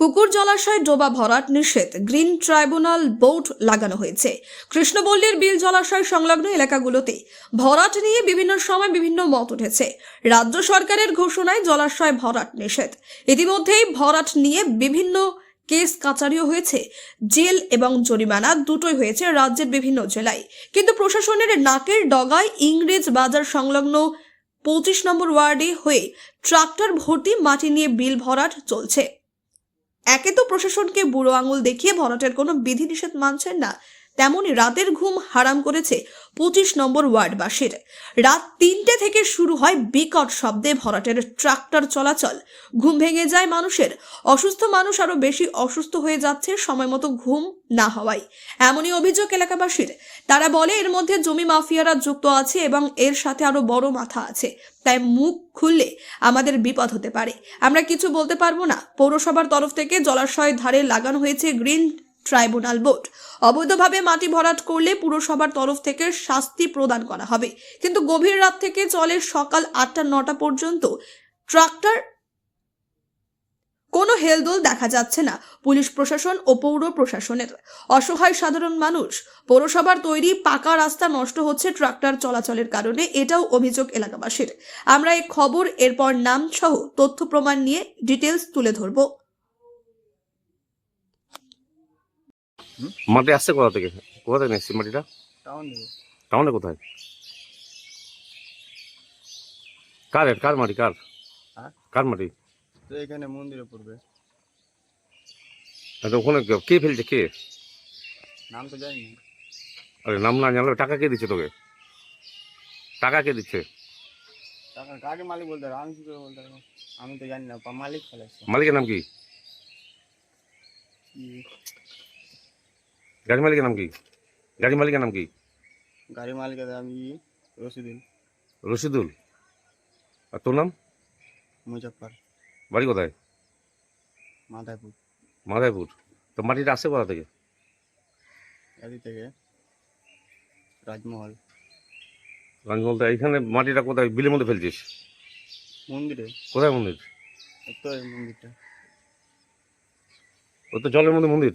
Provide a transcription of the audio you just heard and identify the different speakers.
Speaker 1: পুকুর জলাশয় ডোবা ভরাট নিষেধ। গ্রিন ট্রাইব্যুনাল বোর্ড লাগানো হয়েছে। কৃষ্ণপল্লীর বিল জলাশয় সংলগ্ন এলাকাগুলোতে ভরাট নিয়ে বিভিন্ন সময় বিভিন্ন মত উঠেছে। রাজ্য সরকারের ঘোষণায় জলাশয় ভরাট নিষেধ। ইতিমধ্যেই ভরাট নিয়ে বিভিন্ন কেস কাচারিও হয়েছে। জেল এবং জরিমানা দুটোই হয়েছে রাজ্যের বিভিন্ন জেলায়। কিন্তু প্রশাসনের নাকের ডগায় ইংরেজ বাজার সংলগ্ন পঁচিশ নম্বর ওয়ার্ডে হয়ে ট্রাক্টর ভর্তি মাটি নিয়ে বিল ভরাট চলছে। একে তো প্রশাসনকে বুড়ো আঙুল দেখিয়ে ভরাটের কোনো বিধিনিষেধ মানছেন না। তেমনি রাতের ঘুম হারাম করেছে পঁচিশ নম্বর ওয়ার্ডবাসীর। রাত তিনটে থেকে শুরু হয় বিকট শব্দে ভরাটের ট্রাক্টর চলাচল। ঘুম ভেঙে যায় মানুষের। অসুস্থ মানুষ আরও বেশি অসুস্থ হয়ে যাচ্ছে সময় মতো ঘুম না হওয়ায়। এমনই অভিযোগ এলাকাবাসীর। তারা বলে এর মধ্যে জমি মাফিয়ারা যুক্ত আছে এবং এর সাথে আরও বড় মাথা আছে। তাই মুখ খুললে আমাদের বিপদ হতে পারে। আমরা কিছু বলতে পারব না। পৌরসভার তরফ থেকে জলাশয়ের ধারে লাগানো হয়েছে গ্রিন ট্রাইব্যুনাল বোর্ড। অবৈধভাবে মাটি ভরাট করলে পুরসভার তরফ থেকে শাস্তি প্রদান করা হবে। কিন্তু গভীর রাত থেকে চলে সকাল আটটা নটা পর্যন্ত ট্রাক্টর কোনো হেলদোল দেখা যাচ্ছে না, পুলিশ প্রশাসন ও পৌর প্রশাসনের। অসহায় সাধারণ মানুষ, পৌরসভার তৈরি পাকা রাস্তা নষ্ট হচ্ছে ট্রাক্টর চলাচলের কারণে, এটাও অভিযোগ এলাকাবাসীর। আমরা এই খবর, এরপর নাম সহ তথ্য প্রমাণ নিয়ে ডিটেলস তুলে ধরবো।
Speaker 2: মাটি আসছে কোথা থেকে? কোথা থেকে নিচ্ছি মাটিটা?
Speaker 3: টাউন।
Speaker 2: কোথায়? কার কার মাটি কার?
Speaker 3: হ্যাঁ?
Speaker 2: কার মাটি?
Speaker 3: এখানে মন্দিরে পড়বে।
Speaker 2: ওখানে কে- ফেলছে কে?
Speaker 3: নাম তো জানি
Speaker 2: আরে নাম না জানলে টাকা কে দিচ্ছে তোকে? টাকা কে দিচ্ছে?
Speaker 3: টাকা কাকে মালিক বলতে আমি কি করে বলতে আমি তো জানি না মালিক ফেলেছে।
Speaker 2: মালিকের নাম কি? গাড়ি মালিকের নাম কি? গাড়ি মালিকের নাম কি?
Speaker 3: গাড়ি মালিকের আমি রশিদুল।
Speaker 2: রশিদুল। আর তোর নাম?
Speaker 3: মুজফ্ফর।
Speaker 2: বাড়ি কোথায়?
Speaker 3: মাথাপুর
Speaker 2: মাদারপুর তো মাটিটা আসছে কোথা থেকে?
Speaker 3: এদিক থেকে রাজমহল।
Speaker 2: রাজমহলটা এইখানে মাটিটা কোথায়? বিলের মধ্যে ফেলছিস?
Speaker 3: মন্দিরে।
Speaker 2: কোথায় মন্দির?
Speaker 3: তো মন্দিরটা।
Speaker 2: ও তো জলের মধ্যে মন্দির।